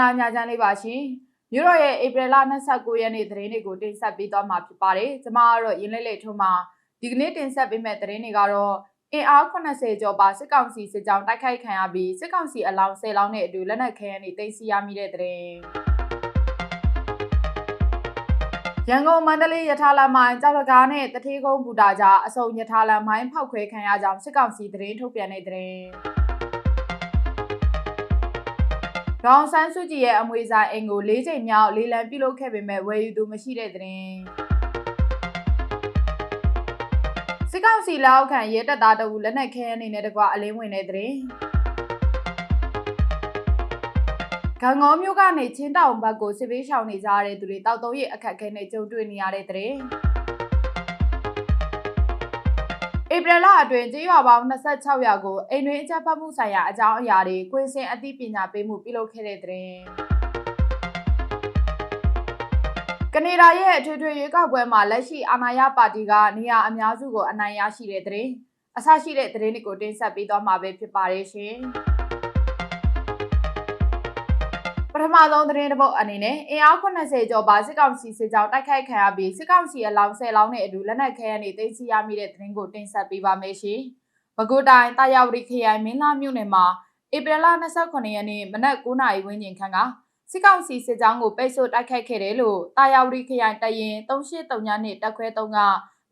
္ဂလာညချမ်းလေးပါရှင်မြို့တော်ရဲ့ဧပြီလ29ရက်နေ့သတင်းတွေကိုတင်ဆက်ပေးသွားမှာဖြစ်ပါတယ်ကျွန်မကတော့ရင်းလေးလေးထုံးမှာဒီကနေ့တင်ဆက်ပေးမယ့်သတင်းတွေကတော့အင်အား80ကျော်ပါစစ်ကောင်စီစစ်ကြောင်းတိုက်ခိုက်ခံရပြီးစစ်ကောင်စီအလောင်း10လောင်းနဲ့အတူလက်နက်ခဲယမ်းတွေတင်စီရမိတဲ့သတင်းရန်ကုန်မန္တလေးရထားလမ်းမိုင်းကြောက်ရကားနဲ့တထေးကုန်းဘူတာကြားအစုံရထားလမ်းမိုင်းဖောက်ခွဲခံရကြောင်းစစ်ကောင်စီသတင်းထုတ်ပြန်တဲ့သတင်း ဒေါန်ဆန်းစုကြည်ရဲ့အမွေဆိုင်အိမ်ကို၄ချိန်မြောက်လေးလံပြုလုပ်ခဲ့ပေမဲ့ဝယ်ယူသူမရှိတဲ့သတင်းစစ်ကောင်စီလက်အောက်ခံရဲတပ်သားတအူလက်နက်ခဲယမ်းနေနဲ့တကွအလင်းဝင်တဲ့သတင်းဂံငေါမျိုးကနေချင်းတောင်ဘက်ကိုစစ်ပေးရှောင်နေကြတဲ့သူတွေတောက်သုံးရအခက်အခဲနဲ့ကြုံတွေ့နေရတဲ့သတ ပြီလအတွင်းကျေးရွာပေါင်း26ရွာကိုအိမ်တွင်းအကြမ်းဖက်မှုဆိုင်ရာအကြောင်းအရာတွေကွင်းစင်အသိပညာပေးမှုပြုလုပ်ခဲ့တဲ့တဲ့ကနေဒါရဲ့အထွေထွေရွေးကောက်ပွဲမှာလက်ရှိအာဏာရပါတီကနေရာအများစုကိုအနိုင်ရရှိတဲ့တဲ့အဆရှိတဲ့သတင်းတွေကိုတင်ဆက်ပေးသွားမှာပဲဖြစ်ပါတယ်ရှင်။ ထမဆုံးသတင်းတစ်ပုဒ်အနေနဲ့အင်အား80ကျော်ပါစစ်ကောင်စီစစ်ကြောင်းတိုက်ခိုက်ခံရပြီးစစ်ကောင်စီအလောင်း10လောင်းနဲ့အတူလက်နက်ခဲယမ်းတွေတင်စီရမိတဲ့သတင်းကိုတင်ဆက်ပေးပါမယ်ရှင်။ပဲခူးတိုင်းတာယာဝတီခရိုင်မင်းလာမြို့နယ်မှာဧပြီလ29ရက်နေ့မနက်9:00နာရီဝန်းကျင်ခန့်ကစစ်ကောင်စီစစ်ကြောင်းကိုပိတ်ဆို့တိုက်ခိုက်ခဲ့တယ်လို့တာယာဝတီခရိုင်တရင်3839နဲ့တက်ခွဲ3က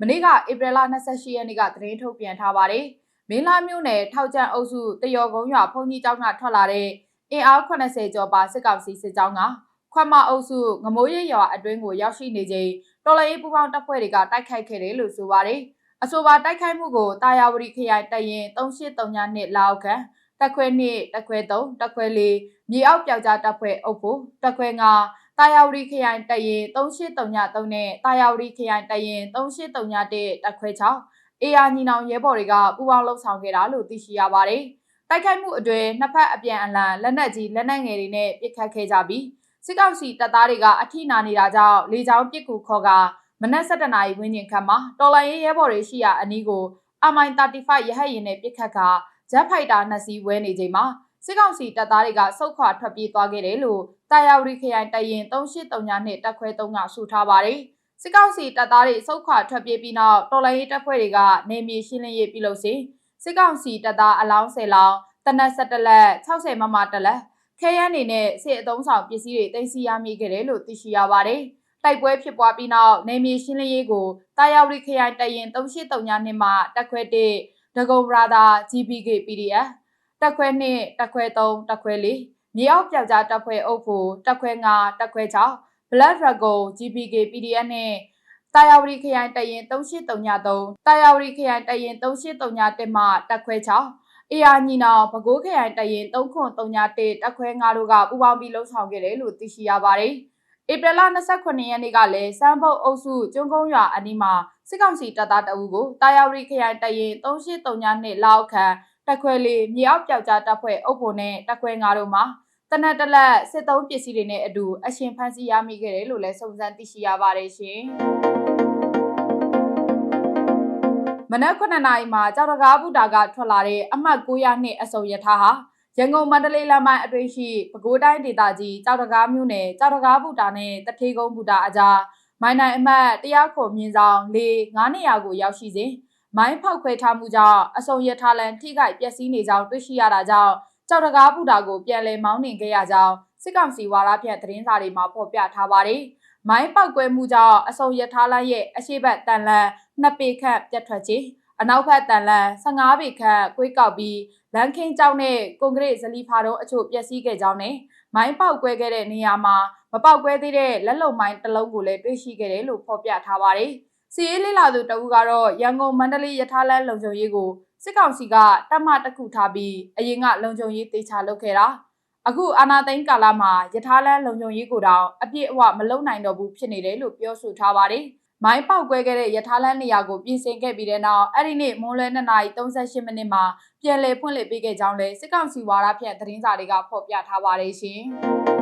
မနေ့ကဧပြီလ28ရက်နေ့ကသတင်းထုတ်ပြန်ထားပါတယ်။မင်းလာမြို့နယ်ထောက်ကျန်အုပ်စုတယောကုန်းရွာဖုန်ကြီးကျောင်းကထွက်လာတဲ့ အင်အား80ကျော်ပါစစ်ကောင်စီစစ်ကြောင်းကခွမ်မအုပ်စုငမိုးရရွာအတွင်းကိုရောက်ရှိနေချိန်တော်လရေးပူပေါင်းတပ်ဖွဲ့တွေကတိုက်ခိုက်ခဲ့တယ်လို့ဆိုပါတယ်။အဆိုပါတိုက်ခိုက်မှုကိုတာယာဝတီခရိုင်တရင်3839နှစ်လောက်ခံတက်ခွဲ2တက်ခွဲ3တက်ခွဲ4မြေအောက်ပြောက်ကြားတပ်ဖွဲ့အုပ်ဖို့တက်ခွဲ5တာယာဝတီခရိုင်တရင်3839နဲ့တာယာဝတီခရိုင်တရင်3831တက်ခွဲ6အေယာညီနောင်ရဲဘော်တွေကပူပေါင်းလှုပ်ဆောင်ခဲ့တာလို့သိရှိရပါတယ်။ တိုက်ခိုက်မှုအတွင်းနှစ်ဖက်အပြန်အလှန်လက်နက်ကြီးလက်နက်ငယ်တွေနဲ့ပစ်ခတ်ခဲ့ကြပြီးစစ်ကောင်စီတပ်သားတွေကအထိနာနေတာကြောင့်လေကြောင်းပစ်ကူခေါ်ကမနက်7:00နာရီဝန်းကျင်ခန့်မှာတော်လိုင်းရဲဘော်တွေရှိရာအနီးကို MI35 ရဟတ်ယာဉ်နဲ့ပစ်ခတ်ကဂျက်ဖိုက်တာနှစ်စီးဝဲနေချိန်မှာစစ်ကောင်စီတပ်သားတွေကစုတ်ခွာထွက်ပြေးသွားခဲ့တယ်လို့တာယာဝတီခရိုင်တရင်3839နဲ့တပ်ခွဲ3ကဆိုထားပါတယ်။စစ်ကောင်စီတပ်သားတွေစုတ်ခွာထွက်ပြေးပြီးနောက်တော်လိုင်းရေးတပ်ဖွဲ့တွေကနေမြေရှင်းလင်းရေးပြုလုပ်စဉ် စစ်ကောင်စီတပ်သားအလောင်း10လောင်းတနက်17လက်60မမတလက်ခဲယမ်းနေနဲ့စစ်အုံဆောင်ပစ္စည်းတွေတင်စီရမိခဲ့တယ်လို့သိရှိရပါတယ်။တိုက်ပွဲဖြစ်ပွားပြီးနောက်နေမြေရှင်းလင်းရေးကိုတာယာဝတီခရိုင်တရင်3839နှစ်မှတက်ခွဲ1ဒဂုံဘရာသာ GPK PDF တက်ခွဲ2တက်ခွဲ3တက်ခွဲ4မြေအောက်ပြောက်ကြားတက်ခွဲအုပ်ဖို့တက်ခွဲ5တက်ခွဲ6 Black Dragon GPK PDF နဲ့ တာယာဝတီခရိုင်တရင်3833တာယာဝတီခရိုင်တရင်3831မှတက်ခွဲ6အေယာညီနောင်ပဲခူးခရိုင်တရင်3331တက်ခွဲ9တို့ကပူးပေါင်းပြီးလှုပ်ဆောင်ခဲ့တယ်လို့သိရှိရပါတယ်။ဧပြီလ29ရက်နေ့ကလည်းစမ်းပုတ်အုပ်စုကျွန်းကုန်းရွာအနီးမှာစစ်ကောင်စီတပ်သားတအုပ်ကိုတာယာဝတီခရိုင်တရင်3832နှစ်လောက်ခန့်တက်ခွဲလေးမြေအောက်ပြောက်ကြားတပ်ဖွဲ့အုပ်ဖို့နဲ့တက်ခွဲ9တို့မှာ တနက်တလက်စစ်သုံးပစ္စည်းတွေနဲ့အတူအရှင်ဖမ်းဆီးရမိခဲ့တယ်လို့လည်းစုံစမ်းသိရှိရပါတယ်ရှင်။မနက်9နာရီမှာကြောက်တကားဘူတာကထွက်လာတဲ့အမှတ်900နှစ်အစုံရထားဟာရန်ကုန်မန္တလေးလမ်းပိုင်းအတွင်းရှိပဲခူးတိုင်းဒေသကြီးကြောက်တကားမြို့နယ်ကြောက်တကားဘူတာနဲ့တထေးကုန်းဘူတာအကြားမိုင်းနိုင်အမှတ်တရားခုမြင်းဆောင်၄9နေရာကိုရောက်ရှိစဉ်မိုင်းဖောက်ခွဲထားမှုကြောင့်အစုံရထားလန်ထိခိုက်ပျက်စီးနေကြောင်းတွေ့ရှိရတာကြောင့် ကြောက်တကားပူတာကိုပြန်လည်မောင်းနှင်ခဲ့ရကြောင်းစစ်ကောင်စီဝါရဖြန့်သတင်းစာတွေမှာဖော်ပြထားပါတယ်။မိုင်းပောက်ကွဲမှုကြောင့်အစုံရထားလန်ရဲ့အရှိတ်တန်လန်နှစ်ပေခန့်ပြတ်ထွက်ခြင်းအနောက်ဘက်တန်လန်15ပေခန့်ကွေးကောက်ပြီးလန်ခင်းကျောင်းနဲ့ကွန်ကရစ်ဇလီဖာတို့အချို့ပျက်စီးခဲ့ကြောင်းနဲ့မိုင်းပေါက်ကွဲခဲ့တဲ့နေရာမှာမပေါက်ကွဲသေးတဲ့လက်လုံမိုင်းတစ်လုံးကိုလည်းတွေ့ရှိခဲ့တယ်လို့ဖော်ပြထားပါတယ်။စီရေးလေးလာသူတအူးကတော့ရန်ကုန်မန္တလေးရထားလမ်းလုံခြုံရေးကို စစ်ကောင်စီကတတ်မှတ်တစ်ခုထားပြီးအရင်ကလုံခြုံရေးတေချာလုပ်ခဲ့တာအခုအာနာသိန်းကာလမှာယထာလန်းလုံခြုံရေးကိုတောင်အပြည့်အဝမလုံနိုင်တော့ဘူးဖြစ်နေတယ်လို့ပြောဆိုထားပါတယ်။မိုင်းပေါက်ကွဲခဲ့တဲ့ယထာလန်းနေရာကိုပြင်ဆင်ခဲ့ပြီးတဲ့နောက်အဲ့ဒီနေ့မွန်းလွဲ2:38မိနစ်မှာပြန်လည်ဖွင့်လှစ်ပေးခဲ့ကြောင်းလည်းစစ်ကောင်စီဝါဒဖြန့်သတင်းစာတွေကဖော်ပြထားပါတယ်ရှင်။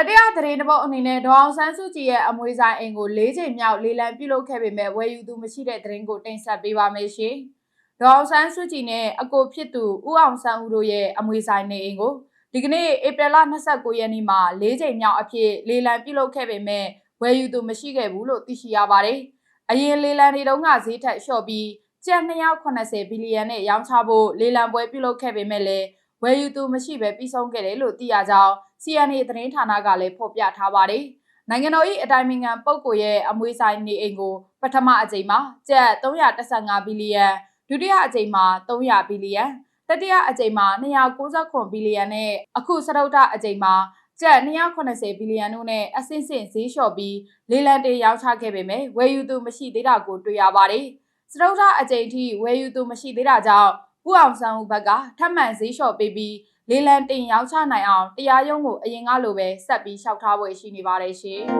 တတိယသတင်းတစ်ပုဒ်အနေနဲ့ဒေါအောင်ဆန်းစုကြည်ရဲ့အမွေဆိုင်အိမ်ကို၄ချိန်မြောက်လေးလံပြုလုပ်ခဲ့ပေမဲ့ဝယ်ယူသူမရှိတဲ့သတင်းကိုတင်ဆက်ပေးပါမယ်ရှင်။ဒေါအောင်ဆန်းစုကြည်နဲ့အကိုဖြစ်သူဦးအောင်ဆန်းဦးတို့ရဲ့အမွေဆိုင်နေအိမ်ကိုဒီကနေ့ဧပြီလ29ရက်နေ့မှာ၄ချိန်မြောက်အဖြစ်လေလံပြုလုပ်ခဲ့ပေမဲ့ဝယ်ယူသူမရှိခဲ့ဘူးလို့သိရှိရပါတယ်။အရင်လေလံတွေတုန်းကဈေးထက်လျှော့ပြီးကျပ်280ဘီလီယံနဲ့ရောင်းချဖို့လေလံပွဲပြုလုပ်ခဲ့ပေမဲ့လည်း ဝယ်ယူသူမရှိဘဲပြီးဆုံးခဲ့တယ်လို့သိရကြောင်း CNA သတင်းဌာနကလည်းဖော်ပြထားပါတယ်။နိုင်ငံတော်၏အတိုင်ပင်ခံပုဂ္ဂိုလ်ရဲ့အမွေဆိုင်နေအိမ်ကိုပထမအကြိမ်မှာကျပ်315ဘီလီယံဒုတိယအကြိမ်မှာ300ဘီလီယံတတိယအကြိမ်မှာ269ဘီလီယံနဲ့အခုစတုတ္ထအကြိမ်မှာကျပ်280ဘီလီယံတို့နဲ့အဆင့်ဆင့်ဈေးလျှော့ပြီးလေးလံတေရောင်းချခဲ့ပေမဲ့ဝယ်ယူသူမရှိသေးတာကိုတွေ့ရပါတယ်။စတုတ္ထအကြိမ်ထိဝယ်ယူသူမရှိသေးတာကြောင့် ပူအောင်ဆန်းဦးဘက်ကထပ်မံဈေးလျှော့ပေးပြီးလေးလံတင်ရောင်းချနိုင်အောင်တရားရုံးကိုအရင်ကလိုပဲဆက်ပြီးလျှောက်ထားဖို့ရှိနေပါတယ်ရှင်။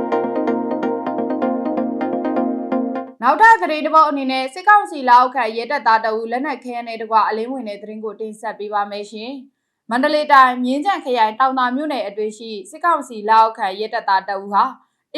နောက်ထပ်သတင်းတစ်ပုဒ်အနေနဲ့စစ်ကောင်စီလက်အောက်ခံရဲတပ်သားတအူလက်နက်ခဲယမ်းနဲ့တကွအလင်းဝင်တဲ့သတင်းကိုတင်ဆက်ပေးပါမယ်ရှင်။မန္တလေးတိုင်းမြင်းကြံခရိုင်တောင်သာမြို့နယ်အတွင်းရှိစစ်ကောင်စီလက်အောက်ခံရဲတပ်သားတအူဟာ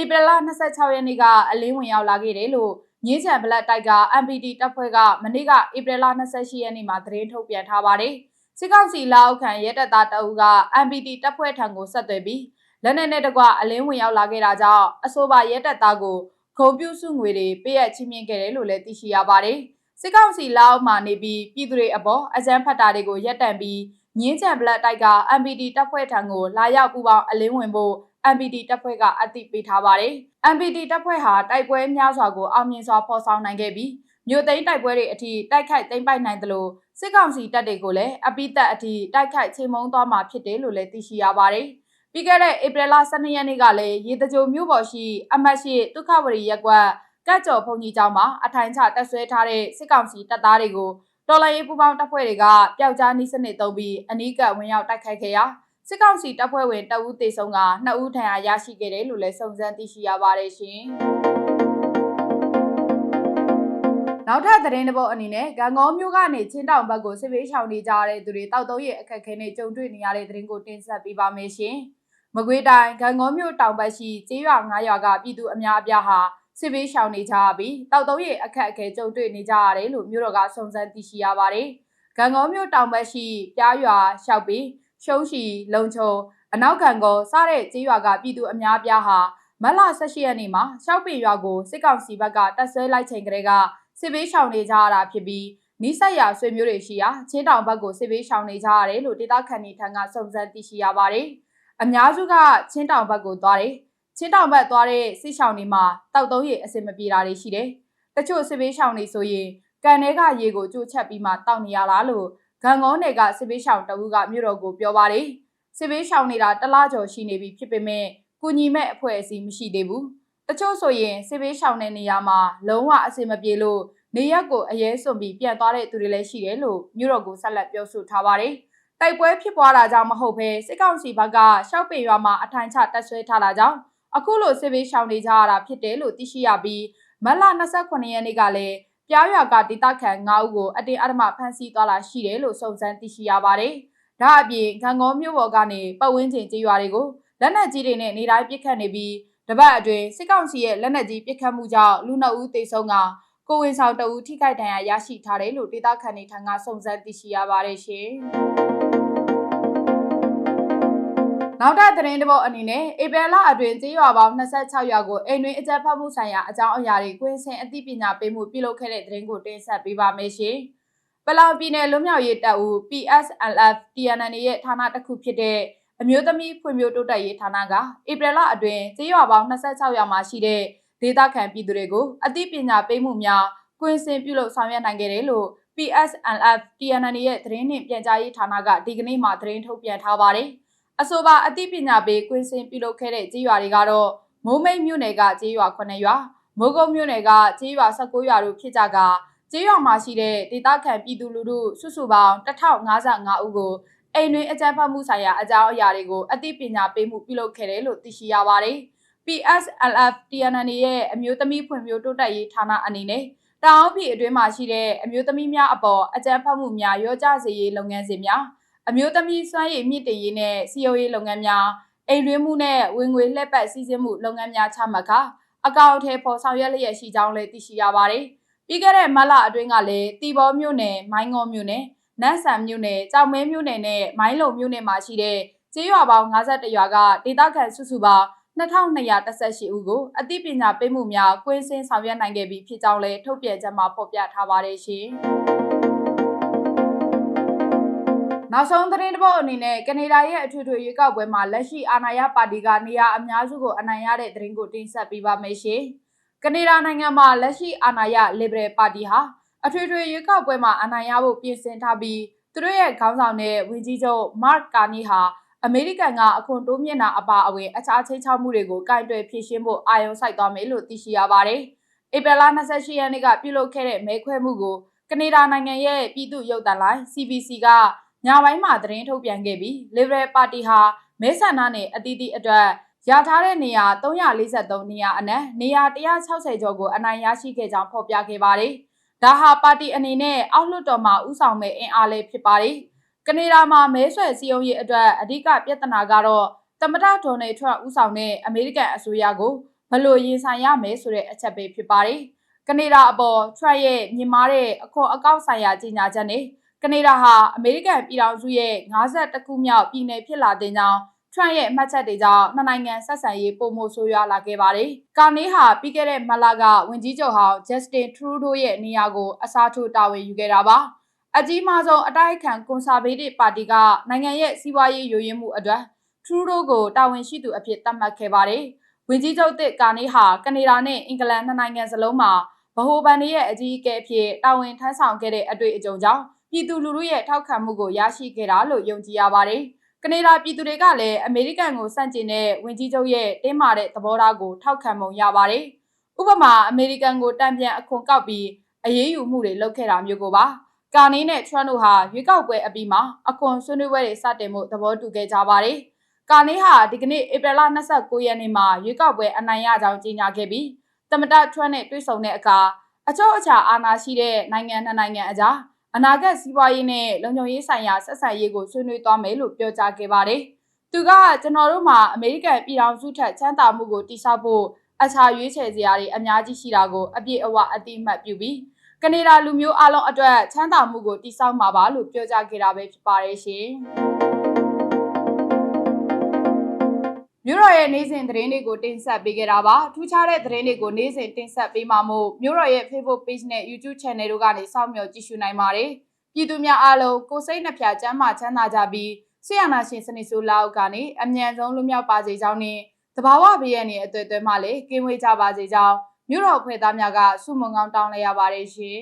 ဧပြီလ26ရက်နေ့ကအလင်းဝင်ရောက်လာခဲ့တယ်လို့ မြင်းကြံဘလက်တိုက်က MPD တပ်ဖွဲ့ကမနေ့ကဧပြီလ28ရက်နေ့မှာသတင်းထုတ်ပြန်ထားပါတယ်။စစ်ကောင်စီလက်အောက်ခံရဲတပ်သားတအူက MPD တပ်ဖွဲ့ထံကိုဆက်သွယ်ပြီးလက်နက်နဲ့တကွအလင်းဝင်ရောက်လာခဲ့တာကြောင့်အဆိုပါရဲတပ်သားကိုဂုံပြုစုငွေတွေပေးအပ်ချင်းမြင့်ခဲ့တယ်လို့လည်းသိရှိရပါတယ်။စစ်ကောင်စီလက်အောက်မှာနေပြီးပြည်သူတွေအပေါ်အကြမ်းဖက်တာတွေကိုရပ်တန့်ပြီးငင်းချံဘလက်တိုက်က MPD တပ်ဖွဲ့ထံကိုလာရောက်ပူပေါင်းအလင်းဝင်ဖို့ MPD တပ်ဖွဲ့ကအသိပေးထားပါတယ်။ MPD တပ်ဖွဲ့ဟာတိုက်ပွဲများစွာကိုအောင်မြင်စွာဖော်ဆောင်နိုင်ခဲ့ပြီးမြို့သိမ်းတိုက်ပွဲတွေအထိတိုက်ခိုက်သိမ်းပိုက်နိုင်သလိုစစ်ကောင်စီတပ်တွေကိုလည်းအပိသက်အထိတိုက်ခိုက်ချိန်မုံသွားမှာဖြစ်တယ်လို့လည်းသိရှိရပါတယ်။ပြီးခဲ့တဲ့ဧပြီလ12ရက်နေ့ကလည်းရေတကြိုမြို့ပေါ်ရှိအမတ်ရှိဒုက္ခဝရီရက်ကွက်ကတ်ကြော်ဖုန်ကြီးကျောင်းမှာအထိုင်ချတက်ဆွဲထားတဲ့စစ်ကောင်စီတပ်သားတွေကိုတော်လိုင်းရေးပူပေါင်းတပ်ဖွဲ့တွေကပျောက်ကြားနှိစနစ်သုံးပြီးအနီးကပ်ဝင်ရောက်တိုက်ခိုက်ခဲ့ရာ စစ်ကောင်စီတပ်ဖွဲ့ဝင်တအူးတေဆုံးကနှစ်ဦးထဏ်ရာရရှိခဲ့တယ်လို့လည်းစုံစမ်းသိရှိရပါတယ်ရှင်။နောက်ထပ်သတင်းတစ်ပုဒ်အနေနဲ့ဂံကောမြို့ကနေချင်းတောင်ဘက်ကိုစစ်ပေးရှောင်နေကြတဲ့သူတွေတောက်သုံးရဲ့အခက်အခဲနဲ့ကြုံတွေ့နေရတဲ့သတင်းကိုတင်ဆက်ပေးပါမယ်ရှင်။မကွေးတိုင်းဂံကောမြို့တောင်ဘက်ရှိကျေးရွာ9ရွာကပြည်သူအများအပြားဟာစစ်ဘေးရှောင်နေကြပြီးတောက်တုံးရဲ့အခက်အခဲကြုံတွေ့နေကြရတယ်လို့မြို့တော်ကစုံစမ်းသိရှိရပါတယ်။ဂံကောမြို့တောင်ဘက်ရှိပြားရွာရှောက်ပြီး ရှုံးရှိလုံချုံအနောက်ကံကောစတဲ့ကျေးရွာကပြည်သူအများအပြားဟာမတ်လ18ရက်နေ့မှာရှောက်ပင်ရွာကိုစစ်ကောင်စီဘက်ကတပ်ဆွဲလိုက်ချိန်ကလေးကစစ်ဘေးရှောင်နေကြရတာဖြစ်ပြီးနီးစပ်ရာဆွေမျိုးတွေရှိရာချင်းတောင်ဘက်ကိုစစ်ဘေးရှောင်နေကြရတယ်လို့ဒေသခံတွေထံကစုံစမ်းသိရှိရပါတယ်။အများစုကချင်းတောင်ဘက်ကိုသွားတယ်ချင်းတောင်ဘက်သွားတဲ့စစ်ရှောင်းတွေမှာတောက်သုံးရေအစင်မပြေတာတွေရှိတယ်တချို့စစ်ဘေးရှောင်းတွေဆိုရင်ကန်ထဲကရေကိုကြိုးချက်ပြီးမှတောက်နေရလားလို့ ဂံကုန်းနယ်ကစစ်ဘေးရှောင်းတအူးကမြို့တော်ကိုပြောပါတယ်စစ်ဘေးရှောင်းနေတာတလားကျော်ရှိနေပြီဖြစ်ပေမဲ့ကုညီမဲ့အဖွဲ့အစည်းမရှိသေးဘူးတချို့ဆိုရင်စစ်ဘေးရှောင်းတဲ့နေရာမှာလုံးဝအစင်မပြေလို့နေရက်ကိုအရေးစွန်ပြီးပြန်သွားတဲ့သူတွေလည်းရှိတယ်လို့မြို့တော်ကိုဆက်လက်ပြောဆိုထားပါတယ်။တိုက်ပွဲဖြစ်ပွားတာကြောင့်မဟုတ်ဘဲစစ်ကောင်စီဘက်ကရှောက်ပင်ရွာမှာအထိုင်ချတက်ဆွဲထားတာကြောင့်အခုလိုစစ်ဘေးရှောင်နေကြရတာဖြစ်တယ်လို့သိရှိရပြီးမတ်လ29ရက်နေ့ကလည်း ပြားရွာကဒေသခံ9ဦးကိုအတင်းအဓမ္မဖမ်းဆီးသွားလာရှိတယ်လို့စုံစမ်းသိရှိရပါတယ်။ဒါအပြင်ဂံကောမြို့ပေါ်ကနေပတ်ဝန်းကျင်ကျေးရွာတွေကိုလက်နက်ကြီးတွေနဲ့နေတိုင်းပစ်ခတ်နေပြီးတပတ်အတွင်းစစ်ကောင်စီရဲ့လက်နက်ကြီးပစ်ခတ်မှုကြောင့်လူနှုတ်ဦးသေဆုံးကကိုဝင်ဆောင်တဦးထိခိုက်ဒဏ်ရာရရှိထားတယ်လို့ဒေသခံတွေထံကစုံစမ်းသိရှိရပါတယ်ရှင်။ နောက်ထပ်သတင်းတစ်ပုဒ်အနေနဲ့ဧပြီလအတွင်းကြေးရွာပေါင်း26ရွာကိုအိမ်တွင်းအကြမ်းဖက်မှုဆိုင်ရာအကြောင်းအရာတွေကွင်းဆင်အသိပညာပေးမှုပြုလုပ်ခဲ့တဲ့သတင်းကိုတင်ဆက်ပေးပါမယ်ရှင်။ပလောင်ပြည်နယ်လွတ်မြောက်ရေးတပ်ဦး PSLF TNN ရဲ့ဌာနတစ်ခုဖြစ်တဲ့အမျိုးသမီးဖွံ့ဖြိုးတိုးတက်ရေးဌာနကဧပြီလအတွင်းကြေးရွာပေါင်း26ရွာမှာရှိတဲ့ဒေသခံပြည်သူတွေကိုအသိပညာပေးမှုများကွင်းဆင်ပြုလုပ်ဆောင်ရွက်နိုင်ခဲ့တယ်လို့ PSLF TNN ရဲ့သတင်းနှင့်ပြန်ကြားရေးဌာနကဒီကနေ့မှသတင်းထုတ်ပြန်ထားပါတယ်။ အဆိုပါအသိပညာပေးကွင်းစင်ပြုလုပ်ခဲ့တဲ့ကြေးရွာတွေကတော့မိုးမိတ်မြို့နယ်ကကြေးရွာ9ရွာမိုးကုတ်မြို့နယ်ကကြေးရွာ19ရွာတို့ဖြစ်ကြကကြေးရွာမှာရှိတဲ့ဒေသခံပြည်သူလူထုစုစုပေါင်း1055ဦးကိုအိမ်တွင်အကြမ်းဖက်မှုဆိုင်ရာအကြောင်းအရာတွေကိုအသိပညာပေးမှုပြုလုပ်ခဲ့တယ်လို့သိရှိရပါတယ်။ PSLF TNN ရဲ့အမျိုးသမီးဖွံ့ဖြိုးတိုးတက်ရေးဌာနအနေနဲ့တောင်ပြည်အတွင်းမှာရှိတဲ့အမျိုးသမီးများအပေါ်အကြမ်းဖက်မှုများရောကြစေရေးလုပ်ငန်းစဉ်များ အမျိုးသမီးစွမ်းရည်မြင့်တင်ရေးနဲ့စီယိုရေးလုပ်ငန်းများအိမ်တွင်းမှုနဲ့ဝင်ငွေလှည့်ပတ်စီစဉ်မှုလုပ်ငန်းများချမှတ်ကာအကောင့်အထည်ဖော်ဆောင်ရွက်လျက်ရှိကြောင်းလည်းသိရှိရပါတယ်။ပြီးခဲ့တဲ့မတ်လအတွင်းကလည်းတီဘောမြို့နယ်မိုင်းငေါမြို့နယ်နန်းဆန်မြို့နယ်ကြောင်မဲမြို့နယ်နဲ့မိုင်းလုံမြို့နယ်မှာရှိတဲ့ကျေးရွာပေါင်း51ရွာကဒေသခံစုစုပေါင်း2218ဦးကိုအသိပညာပေးမှုများကွင်းစင်းဆောင်ရွက်နိုင်ခဲ့ပြီးဖြစ်ကြောင်းလည်းထုတ်ပြန်ချက်မှာဖော်ပြထားပါတယ်ရှင်။ နောက်ဆုံးသတင်းတစ်ပုဒ်အနေနဲ့ကနေဒါရဲ့အထွေထွေရွေးကောက်ပွဲမှာလက်ရှိအာဏာရပါတီကနေရာအများစုကိုအနိုင်ရတဲ့သတင်းကိုတင်ဆက်ပေးပါမယ်ရှင်။ကနေဒါနိုင်ငံမှာလက်ရှိအာဏာရ Liberal ပါတီဟာအထွေထွေရွေးကောက်ပွဲမှာအနိုင်ရဖို့ပြင်ဆင်ထားပြီးသူတို့ရဲ့ခေါင်းဆောင်တဲ့ဝန်ကြီးချုပ် Mark Carney ဟာအမေရိကန်ကအခွန်တိုးမြင့်တာအပါအဝင်အခြားချိတ်ချောက်မှုတွေကိုကင်တွယ်ဖြေရှင်းဖို့အာရုံစိုက်သွားမယ်လို့သိရှိရပါတယ်။ဧပြီလ28ရက်နေ့ကပြုလုပ်ခဲ့တဲ့မဲခွဲမှုကိုကနေဒါနိုင်ငံရဲ့ပြည်သူ့ရုပ်သံလိုင်း CBC က ညပိုင်းမှာသတင်းထုတ်ပြန်ခဲ့ပြီး Liberal Party ဟာမဲဆန္ဒနယ်အသီးသီးအတွက်ရထားတဲ့နေရာ343နေရာအနက်နေရာ160ကျော်ကိုအနိုင်ရရှိခဲ့ကြောင်းဖော်ပြခဲ့ပါတယ်။ဒါဟာပါတီအနေနဲ့အောက်လွှတ်တော်မှာဥဆောင်မဲ့အင်အားလေးဖြစ်ပါတယ်။ကနေဒါမှာမဲဆွယ်စည်းရုံးရေးအတွက်အဓိကပြဿနာကတော့သမ္မတဒေါ်နယ်ထရန့်ဦးဆောင်တဲ့အမေရိကန်အစိုးရကိုဘလို့ရင်ဆိုင်ရမယ်ဆိုတဲ့အချက်ပဲဖြစ်ပါတယ်။ကနေဒါအပေါ်ထရန့်ရဲ့မြင်မာတဲ့အခွန်အကောက်ဆိုင်ရာကြီးညာချက်နဲ့ ကနေဒါဟာအမေရိကန်ပြည်ထောင်စုရဲ့52ခုမြောက်ပြည်နယ်ဖြစ်လာတဲ့ကြောင်းထရန့်ရဲ့မှတ်ချက်တွေကြောင့်နှစ်နိုင်ငံဆက်ဆံရေးပုံမိုဆိုးရွားလာခဲ့ပါတယ်။ကာနီဟာပြီးခဲ့တဲ့မလကဝန်ကြီးချုပ်ဟောင်း Justin Trudeau ရဲ့နေရာကိုအစားထိုးတာဝန်ယူခဲ့တာပါ။အကြီးမားဆုံးအတိုက်အခံကွန်ဆာဗေးတစ်ပါတီကနိုင်ငံရဲ့စီးပွားရေးယိုယွင်းမှုအတွက် Trudeau ကိုတာဝန်ရှိသူအဖြစ်သတ်မှတ်ခဲ့ပါတယ်။ဝန်ကြီးချုပ်တစ်ကာနီဟာကနေဒါနဲ့အင်္ဂလန်နှစ်နိုင်ငံစလုံးမှာဗဟိုဘဏ်ရဲ့အကြီးအကဲအဖြစ်တာဝန်ထမ်းဆောင်ခဲ့တဲ့အတွေ့အကြုံကြောင့် ပြည်သူလူထုရဲ့ထောက်ခံမှုကိုရရှိခဲ့တာလို့ယုံကြည်ရပါတယ်။ကနေဒါပြည်သူတွေကလည်းအမေရိကန်ကိုစန့်ကျင်တဲ့ဝန်ကြီးချုပ်ရဲ့တင်းမာတဲ့သဘောထားကိုထောက်ခံပုံရပါတယ်။ဥပမာအမေရိကန်ကိုတံပြန်အခွန်ကောက်ပြီးအရေးယူမှုတွေလုပ်ခဲ့တာမျိုးကိုပါ။ကာနီနဲ့ထရန့်တို့ဟာရွေးကောက်ပွဲအပြီးမှာအခွန်ဆွေးနွေးပွဲတွေစတင်မှုသဘောတူခဲ့ကြပါတယ်။ကာနီဟာဒီကနေ့ဧပြီလ29ရက်နေ့မှာရွေးကောက်ပွဲအနိုင်ရကြောင်းကြေညာခဲ့ပြီးသမ္မတထရန့်နဲ့တွေ့ဆုံတဲ့အခါအချို့အခြားအာဏာရှိတဲ့နိုင်ငံနှစ်နိုင်ငံအကြား အနာဂတ်စီးပွားရေးနဲ့လုံခြုံရေးဆိုင်ရာဆက်ဆံရေးကိုဆွေးနွေးသွားမယ်လို့ပြောကြားခဲ့ပါတယ်။သူကကျွန်တော်တို့မှာအမေရိကန်ပြည်ထောင်စုထက်ချမ်းသာမှုကိုတိစောက်ဖို့အခြားရွေးချယ်စရာတွေအများကြီးရှိတာကိုအပြည့်အဝအတိအမှတ်ပြုပြီးကနေဒါလူမျိုးအလုံးအတွက်ချမ်းသာမှုကိုတိစောက်မှာပါလို့ပြောကြားခဲ့တာပဲဖြစ်ပါတယ်ရှင်။ မြို့တော်ရဲ့နေ့စဉ်သတင်းတွေကိုတင်ဆက်ပေးကြတာပါထူးခြားတဲ့သတင်းတွေကိုနေ့စဉ်တင်ဆက်ပေးမှာမို့မြို့တော်ရဲ့ Facebook Page နဲ့ YouTube Channel တို့ကနေစောင့်မျှော်ကြည့်ရှုနိုင်ပါတယ်ပြည်သူများအားလုံးကိုစိတ်နှဖျားချမ်းသာချမ်းသာကြပြီးဆီယနာရှင်စနစ်ဆိုးလောက်ကနေအမြန်ဆုံးလွတ်မြောက်ပါစေကြောင်းနဲ့တဘာဝဘေးရန်ရဲ့အသွေးအသွဲမှလည်းကင်းဝေးကြပါစေကြောင်းမြို့တော်ဖွဲ့သားများကဆုမွန်ကောင်းတောင်းလိုက်ရပါတယ်ရှင်